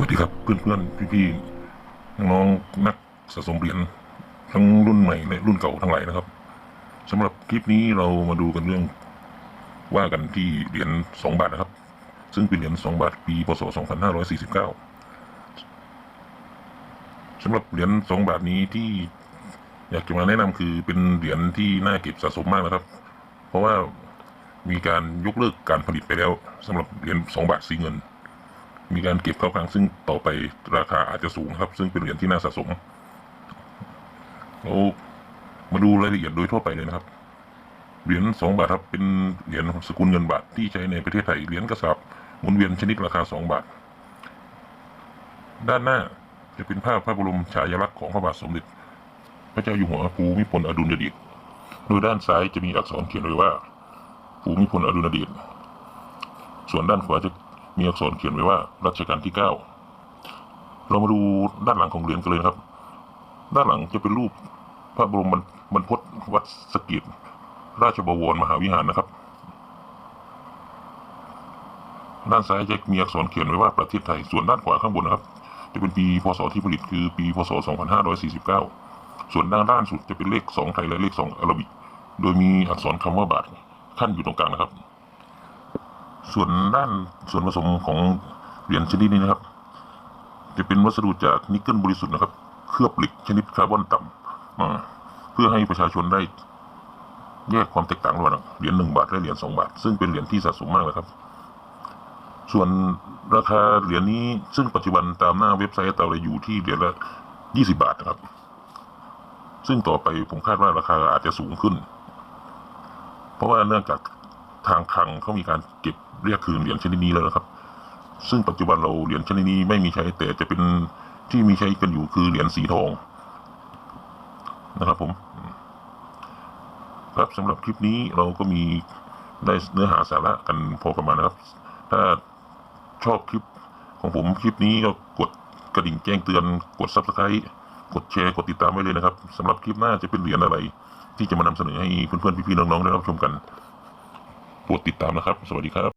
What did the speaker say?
วัสดีครับเพื่อนๆพี่ๆน้องนักสะสมเหรียญทั้งรุ่นใหม่และรุ่นเก่าทั้งหลายนะครับสำหรับคลิปนี้เรามาดูกันเรื่องว่ากันที่เหรียญสองบาทนะครับ ซึ่งเป็นเหรียญสองบาทปีพศสองพันห้าร้อยสี่สิบเก้าสำหรับเหรียญสองบาทนี้ที่อยากจะมาแนะนำคือเป็นเหรียญที่น่าเก็บสะสมมากนะครับ เพราะว่ามีการยกเลิกการผลิตไปแล้วสำหรับเหรียญสองบาทสีเงิน มีการเก็บเข้าคลังซึ่งต่อไปราคาอาจจะสูงครับ ซึ่งเป็นเหรียญที่น่าสะสมเรามาดูรายละเอียดโดยทั่วไปเลยนะครับ เหรียญสองบาทครับเป็นเหรียญสกุลเงินบาทที่ใช้ในประเทศไทยเหรียญกระสาบหมุนเวียนชนิดราคาสองบาท ด้านหน้าจะเป็นภาพพระบรมฉายาลักษณ์ของพระบาทสมเด็จ พระเจ้าอยู่หัวภูมิพลอดุลยเดชโดยด้านซ้ายจะมีอักษรเขียนไว้ว่าภูมิพลอดุลยเดชส่วนด้านขวาจะ มีอักษรเขียนไว้ว่ารัชกาลที่เก้าเรามาดูด้านหลังของเหรียญกันเลยนะครับ ด้านหลังจะเป็นรูปพระบรมบรรพตวัดสะเกีราชบวรมหาวิหารนะครับ ด้านซ้ายจะมีอักษรเขียนไว้ว่าประเทศไทย ส่วนด้านขวาข้างบนนะครับ จะเป็นปีพศที่ผลิตคือปีพศ 2549 ส่วนด้านด้านสุดจะเป็นเลข 2 ไทยและเลข 2อาราบิก โดยมีอักษรคำว่าบาทขั้นอยู่ตรงกลางนะครับ ส่วนด้านส่วนผสมของเหรียญชนิดนี้นะครับ จะเป็นวัสดุจากนิกเกิลบริสุทธิ์นะครับ เคลือบเหล็กชนิดคาร์บอนต่ำเพื่อให้ประชาชนได้แยกความแตกต่างระหว่างเหรียญหนึ่งบาทและเหรียญสองบาท ซึ่งเป็นเหรียญที่สะสมมากนะครับ ส่วนราคาเหรียญนี้ซึ่งปัจจุบันตามหน้าเว็บไซต์เราเลยอยู่ที่เหรียญละยี่สิบาทนะครับ ซึ่งต่อไปผมคาดว่าราคาอาจจะสูงขึ้น เพราะว่าเนื่องจาก ทางคลังเขามีการเก็บเรียกคืนเหรียญชนิดนี้แล้วนะครับ ซึ่งปัจจุบันเราเหรียญชนิดนี้ไม่มีใช้แต่จะเป็นที่มีใช้กันอยู่คือเหรียญสีทองนะครับผม ครับสำหรับคลิปนี้เราก็มีได้เนื้อหาสาระกันพอประมาณนะครับ ถ้าชอบคลิปของผมคลิปนี้ก็กดกระดิ่งแจ้งเตือนกด subscribe กดแชร์กดติดตามไว้เลยนะครับสำหรับคลิปหน้าจะเป็นเหรียญอะไร ที่จะมานำเสนอให้เพื่อนๆพี่ๆน้องๆได้รับชมกัน โปรดติดตามนะครับ สวัสดีครับ